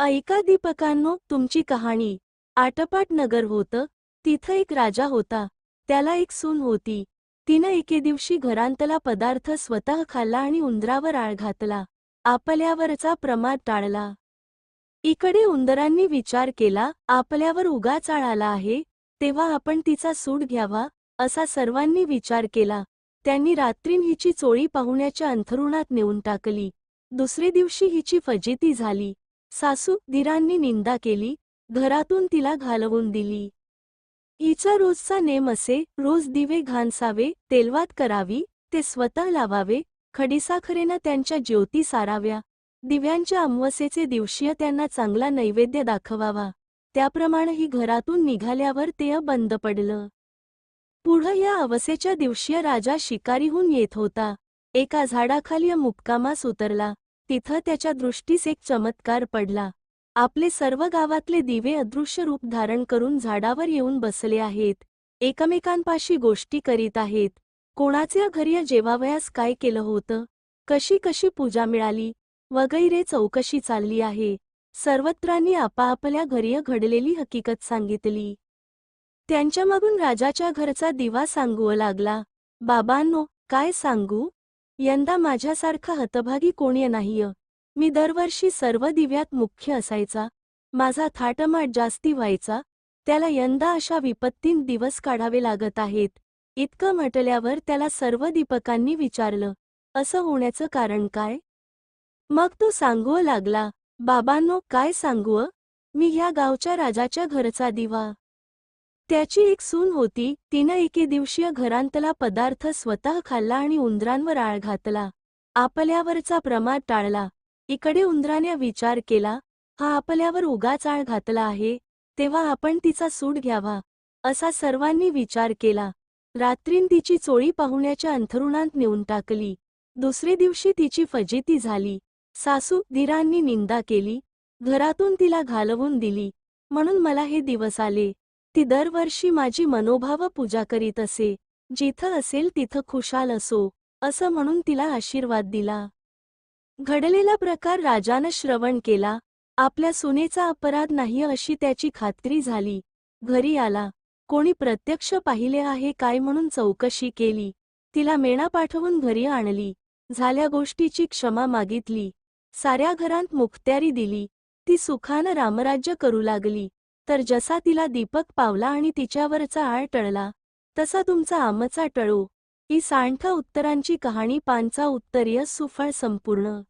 ऐका दीपकांनो तुमची कहाणी. आटपाट नगर होतं तिथं एक राजा होता त्याला एक सून होती. तिनं एके दिवशी घरांतला पदार्थ स्वतः खाल्ला आणि उंदरावर आळ घातला. आपल्यावरचा प्रमाद टाळला. इकडे उंदरांनी विचार केला आपल्यावर उगाच आळ आला आहे तेव्हा आपण तिचा सूड घ्यावा असा सर्वांनी विचार केला. त्यांनी रात्रीन हिची चोळी पाहुण्याच्या अंथरुणात नेऊन टाकली. दुसरे दिवशी हिची फजिती झाली. सासू दिरांनी निंदा केली घरातून तिला घालवून दिली. हिचा रोजचा नेम असे रोज दिवे घाणसावे तेलवात करावी ते स्वतः लावावे खडीसाखरेनं त्यांच्या ज्योती साराव्या दिव्यांच्या अमावस्येचे दिवशीय त्यांना चांगला नैवेद्य दाखवावा त्याप्रमाणेही घरातून निघाल्यावर ते बंद पडलं. पुढं या अवसेच्या दिवशीय राजा शिकारीहून येत होता एका झाडाखाली मुक्कामास उतरला तिथं त्याच्या दृष्टीस एक चमत्कार पडला. आपले सर्व गावातले दिवे अदृश्य रूप धारण करून झाडावर येऊन बसले आहेत. एकमेकांपाशी गोष्टी करीत आहेत. कोणाच्या घरी जेवावयास काय केलं होतं? कशी कशी पूजा मिळाली? वगैरे चौकशी चालली आहे. सर्वत्रांनी आपापल्या घरी घडलेली हकीकत सांगितली. त्यांच्यामधून राजाच्या घरचा दिवा सांगू लागला. बाबांनो काय सांगू? यंदा माझ्यासारखा हतभागी कोणी नाहीय. मी दरवर्षी सर्व दिव्यात मुख्य असायचा. माझा थाटमाट जास्ती व्हायचा. त्याला यंदा अशा विपत्तीन दिवस काढावे लागत आहेत. इतकं म्हटल्यावर त्याला सर्व दीपकांनी विचारलं असं होण्याचं कारण काय? मग तो सांगू लागला बाबांनो काय सांगू मी ह्या गावच्या राजाच्या घरचा दिवा त्याची एक सून होती तिनं एके दिवशीय घरांतला पदार्थ स्वतः खाल्ला आणि उंदरांवर आळ घातला. आपल्यावरचा प्रमाद टाळला. इकडे उंदराने विचार केला हा आपल्यावर उगाच आळ घातला आहे तेव्हा आपण तिचा सूड घ्यावा. असा सर्वांनी विचार केला. रात्रीन तिची चोळी पाहुण्याच्या अंथरुणांत नेऊन टाकली. दुसरे दिवशी तिची फजिती झाली. सासू दिरांनी निंदा केली. घरातून तिला घालवून दिली. म्हणून मला हे दिवस आले. ती दरवर्षी माझी मनोभाव पूजा करीत असे. जिथं असेल तिथं खुशाल असो असं म्हणून तिला आशीर्वाद दिला. घडलेला प्रकार राजानं श्रवण केला. आपल्या सुनेचा अपराध नाही अशी त्याची खात्री झाली. घरी आला. कोणी प्रत्यक्ष पाहिले आहे काय म्हणून चौकशी केली. तिला मेणा पाठवून घरी आणली. झाल्या गोष्टीची क्षमा मागितली. साऱ्या घरांत मुखत्यारी दिली. ती सुखानं रामराज्य करू लागली. तर जसा तिला दीपक पावला आणि तिच्यावरचा आळ टळला तसा तुमचा आमचा टळू. ही सांठ उत्तरांची कहाणी पांचा उत्तरीय सुफळ संपूर्ण.